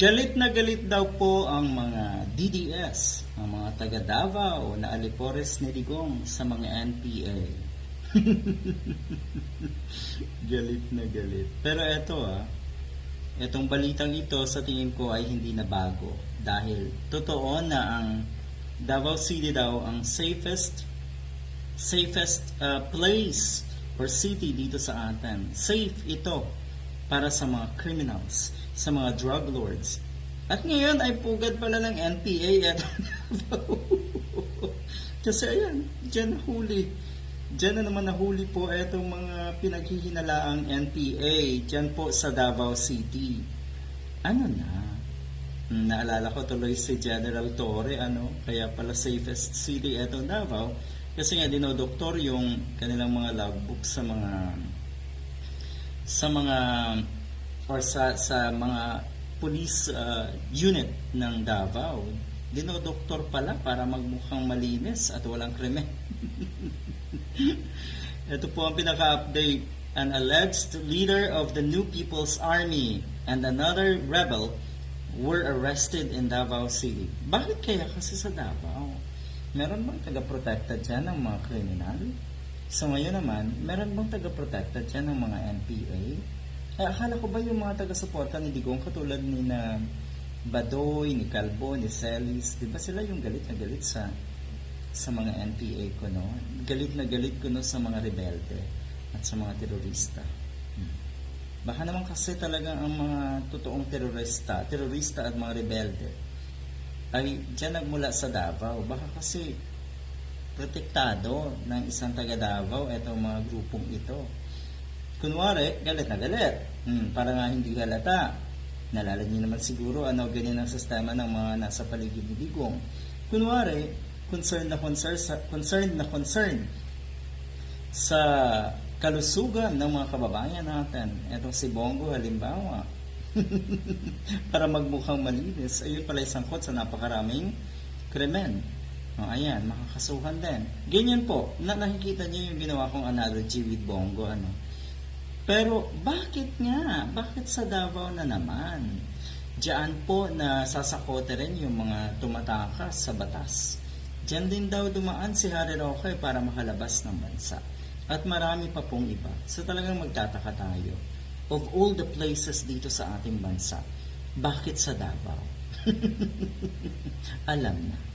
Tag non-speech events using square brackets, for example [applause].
Galit na galit daw po ang mga DDS, ang mga taga Davao na Alipores ni Digong sa mga NPA. [laughs] galit na galit. Pero eto ah, etong balitang ito sa tingin ko ay hindi na bago dahil totoo na ang Davao City daw ang safest safest uh, place or city dito sa atin. Safe ito para sa mga criminals, sa mga drug lords. At ngayon ay pugad pala ng NPA at [laughs] Kasi ayan, dyan nahuli. Dyan na naman nahuli po itong mga pinaghihinalaang NPA dyan po sa Davao City. Ano na? Hmm, Naalala ko tuloy si General Torre, ano, kaya pala safest city eto Davao. Kasi nga dinodoktor yung kanilang mga logbook sa mga sa mga or sa sa mga police uh, unit ng Davao. Dinodoktor pala para magmukhang malinis at walang krimen. [laughs] Ito po ang pinaka-update. An alleged leader of the New People's Army and another rebel were arrested in Davao City. Bakit kaya kasi sa Davao? Meron bang taga-protecta dyan ng mga kriminal? So ngayon naman, meron bang taga-protecta dyan ng mga NPA? Eh, akala ko ba yung mga taga-suporta ni Digong katulad ni na Badoy, ni Calvo, ni Celis, di ba sila yung galit na galit sa sa mga NPA ko, no? Galit na galit ko, no, sa mga rebelde at sa mga terorista. Hmm. Baka naman kasi talagang ang mga totoong terorista, terorista at mga rebelde ay dyan nagmula sa Davao. Baka kasi protektado ng isang taga Davao itong mga grupong ito. Kunwari, galit na galit. Hmm, para nga hindi halata. Nalala niyo naman siguro ano ganyan ang sistema ng mga nasa paligid ni Digong. Kunwari, concerned na concern sa, concerned na concern sa kalusugan ng mga kababayan natin. Etong si Bongo halimbawa. [laughs] para magmukhang malinis, ayun pala isangkot sa napakaraming krimen. O, ayan, makakasuhan din. Ganyan po, na nakikita niyo yung ginawa kong analogy with Bongo, ano. Pero, bakit nga? Bakit sa Davao na naman? Diyan po na sasakote rin yung mga tumatakas sa batas. Diyan din daw dumaan si Harry Roque para makalabas ng bansa. At marami pa pong iba. So talagang magtataka tayo. Of all the places dito sa ating bansa, bakit sa Davao? [laughs] Alam na.